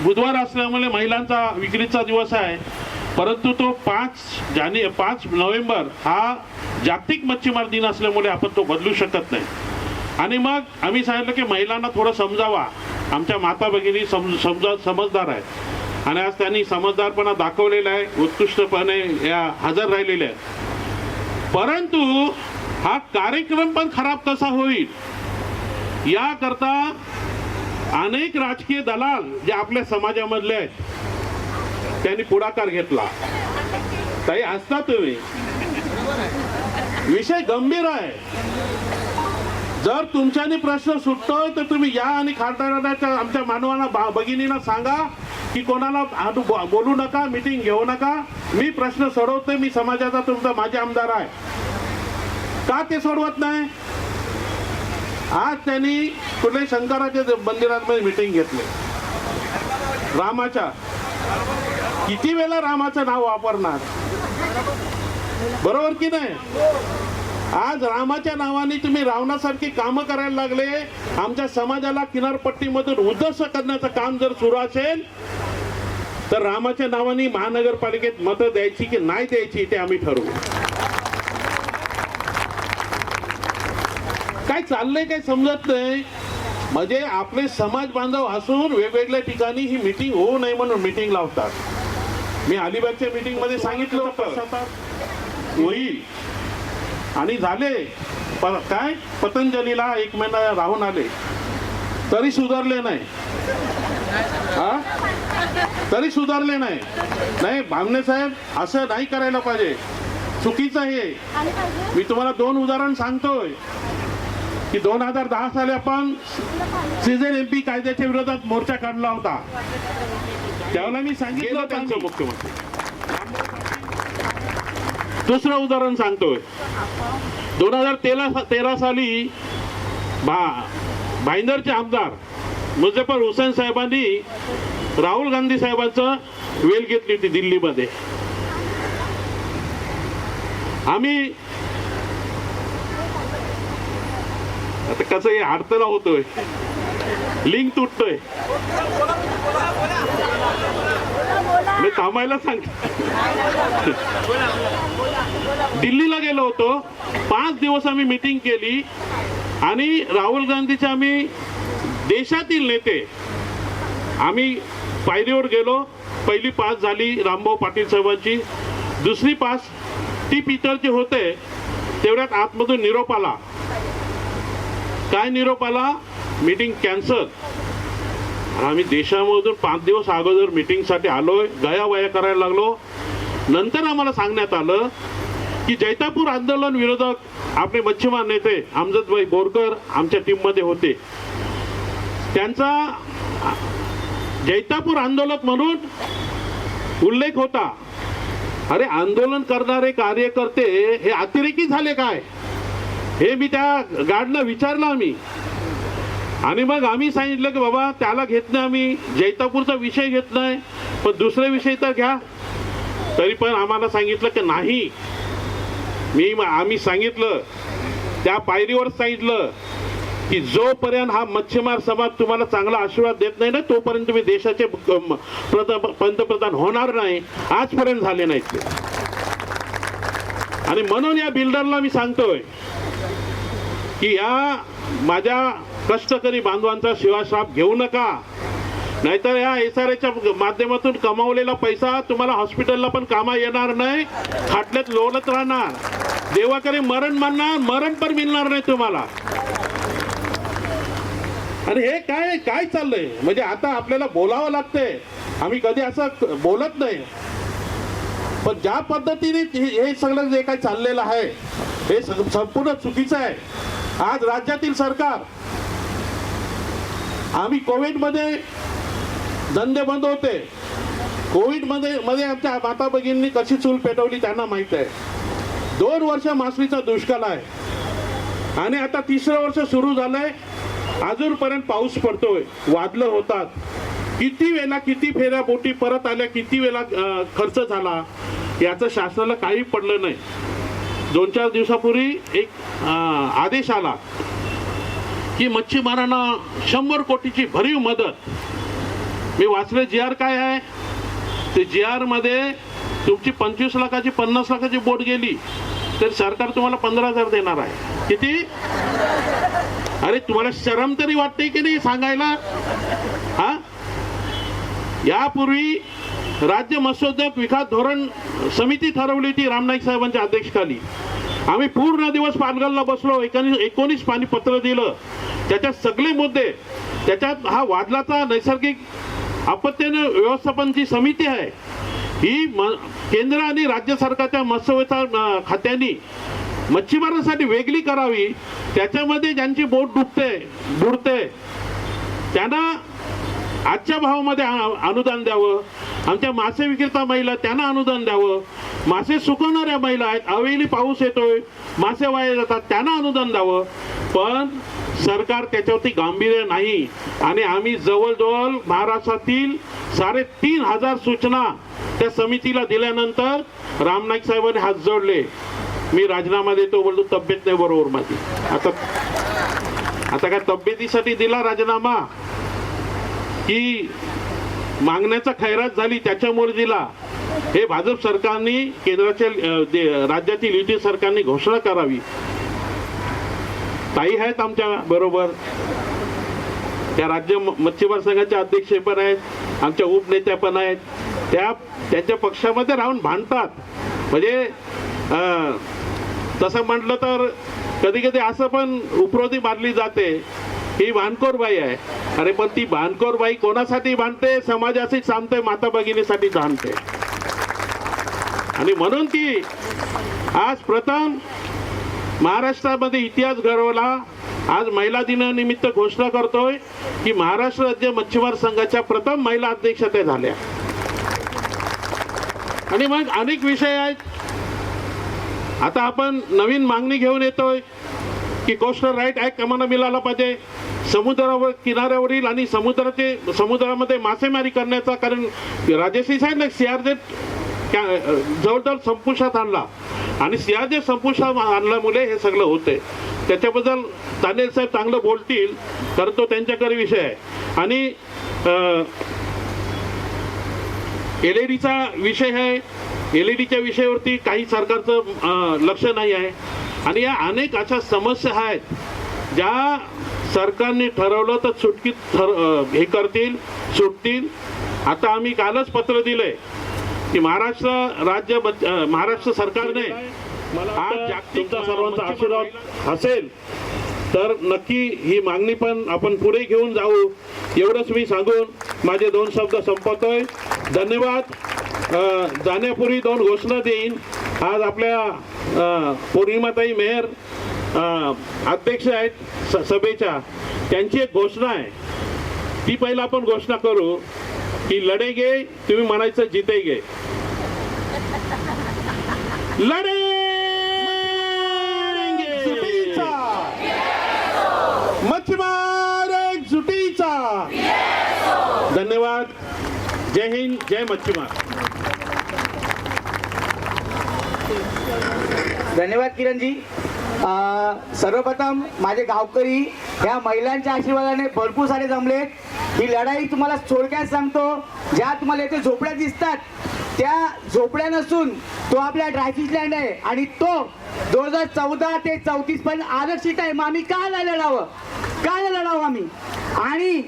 बुधवार असल्यामुळे महिलांचा विक्रीचा दिवस आहे. परंतु तो पाच जाने पाच नोव्हेंबर हा जागतिक मच्छीमार दिन असल्यामुळे आपण तो बदलू शकत नाही. आणि मग आम्ही सांगितलं की महिलांना थोडं समजावा. आमच्या माता भगिनी सम समजा समजदार आहेत. आणि आज त्यांनी समजदारपणा दाखवलेला आहे उत्कृष्टपणे या हजर राहिलेल्या आहेत. परंतु हा कार्यक्रम पण खराब कसा होईल? याकरता अनेक राजकीय दलाल जे आपल्या समाजामधले आहेत त्यांनी पुढाकार घेतला. ताई हसता तुम्ही. विषय गंभीर आहे. जर तुमच्यानी प्रश्न सुटतोय तर तुम्ही या आणि खासदाराच्या आमच्या मानवांना बा- भगिनींना सांगा की कोणाला बोलू नका मिटिंग घेऊ नका. मी प्रश्न सोडवतोय मी समाजाचा तुमचा माझे आमदार आहे. का ते सोडवत नाही? आज त्यांनी कुठल्या शंकराच्या मंदिरांमध्ये मिटिंग घेतले. रामाच्या. किती वेळा रामाचं नाव वापरणार? बरोबर की नाही? आज रामाच्या नावाने तुम्ही रावणासारखी कामं करायला लागले. आमच्या समाजाला किनारपट्टीमधून उद्धस्त करण्याचं काम जर सुरू असेल तर रामाच्या नावाने महानगरपालिकेत मतं द्यायची की नाही द्यायची ते आम्ही ठरवू. काय चाललंय काय समजत नाही. म्हणजे आपले समाज बांधव असून वेगवेगळ्या ठिकाणी ही मिटिंग होऊ नये म्हणून मिटिंग लावतात. मी अलिबागच्या मीटिंगमध्ये सांगितलं होतं. होईल. आणि झाले. पण काय? पतंजलीला एक महिना राहून आले. तरी सुधारले नाही. हा? तरी सुधारले नाही. नाही भामने साहेब असं नाही करायला पाहिजे. चुकीचं हे मी तुम्हाला दोन उदाहरण सांगतोय. की दोन हजार दहा साली आपण सीझन एम पी कायद्याच्या विरोधात मोर्चा काढला होता. त्यावेळेला मी सांगितलं त्यांचं मुख्यमंत्री. दुसरं उदाहरण सांगतोय. दोन हजार तेरा तेरा साली भा भाईंदरचे आमदार मुझफ्फर हुसेन साहेबांनी राहुल गांधी साहेबांचं वेल घेतली होती दिल्लीमध्ये. आम्ही आता कसं हे अडथळा होतोय. लिंक तुटतोय. मी थांबायला सांग दिल्लीला गेलो होतो. पाच दिवस आम्ही मिटिंग केली. आणि राहुल गांधीचे आम्ही देशातील नेते. आम्ही पायरीवर गेलो. पहिली पास झाली रामभाऊ पाटील साहेबांची. दुसरी पास ती पितरचे होते. तेवढ्यात आतमधून निरोप आला. काय निरोप आला? मीटिंग कॅन्सल आम्ही देशामधून पाच दिवस अगोदर मीटिंगसाठी आलोय. गया वया करायला लागलो. नंतर आम्हाला सांगण्यात आलं की जैतापूर आंदोलन विरोधक आपले मच्छीमार नेते अमजदभाई बोरकर आमच्या टीममध्ये होते. त्यांचा जैतापूर आंदोलक म्हणून उल्लेख होता. अरे आंदोलन करणारे कार्यकर्ते हे अतिरेकी झाले काय? हे मी त्या गार्डला विचारलं आम्ही. आणि मग आम्ही सांगितलं की बाबा त्याला घेत नाही आम्ही. जैतापूरचा विषय घेत नाही पण दुसरे विषय तर घ्या. तरी पण आम्हाला सांगितलं की नाही. मी आम्ही सांगितलं त्या पायरीवर सांगितलं की जोपर्यंत हा मच्छीमार समाज तुम्हाला चांगला आशीर्वाद देत नाही ना तोपर्यंत तुम्ही देशाचे पंतप्रधान होणार नाही. आजपर्यंत झाले नाहीत आणि म्हणून या बिल्डरला मी सांगतोय की या माझ्या कष्टकरी बांधवांचा शिवाशाप घेऊ नका. नाहीतर या एस आर एच्या माध्यमातून कमावलेला पैसा तुम्हाला हॉस्पिटलला पण कामा येणार नाही. खाटल्यात लोळत राहणार. देवाकडे मरण मानणार मरण पण मिळणार नाही तुम्हाला. आणि हे काय काय चाललंय? म्हणजे आता आपल्याला बोलावं लागतंय. आम्ही कधी असं बोलत नाही. पण ज्या पद्धतीने हे सगळं जे काही चाललेलं आहे हे संपूर्ण चुकीचं आहे. आज राज्यातील सरकार आम्ही कोविडमध्ये धंदे बंद होते. कोविडमध्ये मध्ये आमच्या माता भगिनींनी कशी चूल पेटवली त्यांना माहीत आहे. दोन वर्ष मासळीचा दुष्काळ आहे. आणि आता तिसरं वर्ष सुरू झालंय. अजूनपर्यंत पाऊस पडतोय. वादलं होतात. किती वेळा किती फेऱ्या बोटी परत आल्या किती वेळा खर्च झाला याचं शासनाला काही पडलं नाही. दोन चार दिवसापूर्वी एक आदेश आला की मच्छीमारांना शंभर कोटीची भरीव मदत. मी वाचले जी आर काय आहे? ते जी आरमध्ये तुमची पंचवीस लाखाची पन्नास लाखाची बोट गेली तर सरकार तुम्हाला पंधरा हजार देणार आहे. किती? अरे तुम्हाला शरम तरी वाटते की नाही सांगायला? हा? यापूर्वी राज्य मत्स्योद्योग विकास धोरण समिती ठरवली ती रामनाईक साहेबांच्या अध्यक्षखाली आम्ही पूर्ण दिवस पालघरला बसलो एकोणीस एकोणीस पाणी पत्र दिलं. त्याच्यात सगळे मुद्दे त्याच्यात हा वादलाचा नैसर्गिक आपत्तीने व्यवस्थापनची समिती आहे ही म केंद्र आणि राज्य सरकारच्या मत्स्यव्यवसाय खात्यांनी मच्छीमारांसाठी वेगळी करावी त्याच्यामध्ये ज्यांची बोट डुबते बुडते त्यांना आजच्या भावामध्ये अनुदान द्यावं. आमच्या मासे विक्रेता महिला त्यांना अनुदान द्यावं. मासे सुकवणाऱ्या महिला आहेत अवेली पाऊस येतोय मासे वाया जातात त्यांना अनुदान द्यावं. पण सरकार त्याच्यावरती गांभीर्य नाही. आणि आम्ही जवळजवळ महाराष्ट्रातील साडेतीन हजार सूचना त्या समितीला दिल्यानंतर रामनाईक साहेबांनी हात जोडले. मी राजीनामा देतो बोलतो तब्येत नाही बरोबर माझी. आता आता काय तब्येतीसाठी दिला राजीनामा? की मागण्याचा खैरात झाली त्याच्यामुळे दिला हे भाजप सरकारने केंद्राच्या राज्यातील युती सरकारने घोषणा करावी. ताई आहेत आमच्या बरोबर. त्या राज्य मच्छीमार संघाच्या अध्यक्ष पण आहेत. आमच्या उपनेत्या पण आहेत. त्या त्यांच्या पक्षामध्ये राहून भांडतात. म्हणजे अं, तसं म्हटलं तर कधी कधी असं पण उपरोधी मानली जाते. ही भानकोर बाई आहे. अरे पण ती भानकोर बाई कोणासाठी भांडते? समाजाशी सांगते माता भगिनीसाठी सांगते. आणि म्हणून ती आज प्रथम महाराष्ट्रामध्ये इतिहास घडवला. आज महिला दिनानिमित्त घोषणा करतोय की महाराष्ट्र राज्य मच्छीमार संघाच्या प्रथम महिला अध्यक्ष त्या झाल्या. आणि मग अनेक विषय आहेत. आता आपण नवीन मागणी घेऊन येतोय की कोस्टल राईट ऍक्ट आम्हाला मिळाला पाहिजे. समुद्रावर किनाऱ्यावरील आणि समुद्राचे समुद्रामध्ये मासेमारी करण्याचा कारण राजेशी साहेब सीआरजेट जवळजवळ संपुष्टात आणला. आणि सीआरजे संपुष्टात आणल्यामुळे हे सगळं होते त्याच्याबद्दल तानेल साहेब चांगलं बोलतील कारण तो त्यांच्याकडे विषय आहे. आणि एल ई डीचा विषय आहे. एल ई डीच्या विषयावरती काही सरकारचं लक्ष नाही आहे. आणि या अनेक अशा समस्या आहेत ज्या सरकारने ठरवलं तर सुटकीत ठर हे करतील सुटतील. आता आम्ही कालच पत्र दिलंय की महाराष्ट्र राज्य महाराष्ट्र सरकारने आज जागतिक सर्वांचा आशीर्वाद असेल तर नक्की ही मागणी पण आपण पुढे घेऊन जाऊ. एवढंच मी सांगून माझे दोन शब्द संपवतोय. धन्यवाद. जाण्यापूर्वी दोन घोषणा देईन. आज आपल्या पौर्णिमाताई मेहर अध्यक्ष आहेत स- सभेच्या त्यांची एक घोषणा आहे. ती पहिला आपण घोषणा करू की लढेगे तुम्ही म्हणायचं जितेगे लढे! मच्छीमार एक जुटीचा. धन्यवाद. जय हिंद जय मच्छीमार. धन्यवाद किरणजी. सर्वप्रथम माझे गावकरी ह्या महिलांच्या आशीर्वादाने भरपूर सारे जमलेत ही लढाई तुम्हाला थोडक्यात सांगतो. ज्या तुम्हाला येथे झोपड्या दिसतात त्या झोपड्या नसून तो आपल्या ड्रायफिश लँड आहे आणि तो दोन हजार चौदा ते चौतीस पर्यंत आरक्षित आहे. मग आम्ही का नाही लढावं? का नाही लढावं आम्ही? आणि